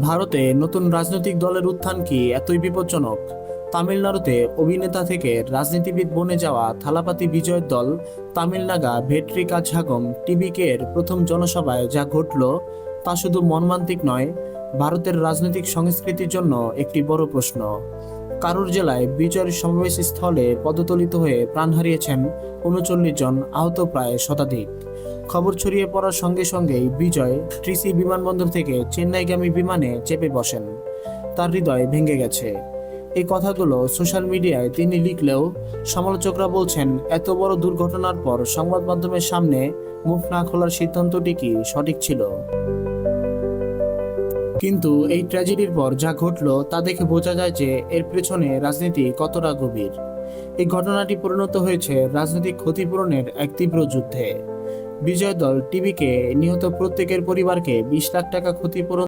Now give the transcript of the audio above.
ভারতে নতুন রাজনৈতিক দলের উত্থান কি এতই বিপজ্জনক? তামিলনাড়ুতে অভিনেতা থেকে রাজনীতিবিদ বনে যাওয়া থালাপাতি বিজয়ের দল তামিলনাগা ভেট্রি কাঝাগম টিবিকে এর প্রথম জনসভায় যা ঘটল তা শুধু মর্মান্তিক নয়, ভারতের রাজনৈতিক সংস্কৃতির জন্য একটি বড় প্রশ্ন। কারুর জেলায় বিজয়ের সমাবেশ স্থলে পদতলিত হয়ে প্রাণ হারিয়েছেন উনচল্লিশ জন আহত প্রায় শতাধিক। খবর ছড়িয়ে পড়ার সঙ্গে সঙ্গেই বিজয় ট্রিসি বিমানবন্দর থেকে চেন্নাইগামী বিমানে চেপে বসেন। তার হৃদয় ভেঙে গেছে। এই কথাগুলো সোশ্যাল মিডিয়ায় তিনি লিখলেও সমালোচকরা বলছেন, এত বড় দুর্ঘটনার পর সংবাদ মাধ্যমের সামনে মুখ না খোলার সিদ্ধান্তটি কি সঠিক ছিল? কিন্তু এই ট্র্যাজেডির পর যা ঘটল তা দেখে বোঝা যায় যে এর পেছনে রাজনীতি কতটা গভীর। এই ঘটনাটি পরিণত হয়েছে রাজনৈতিক ক্ষতিপূরণের এক তীব্র যুদ্ধে। বিজয় দল টিভিকে নিহত প্রত্যেকের পরিবারকে বিশ লাখ টাকা ক্ষতিপূরণ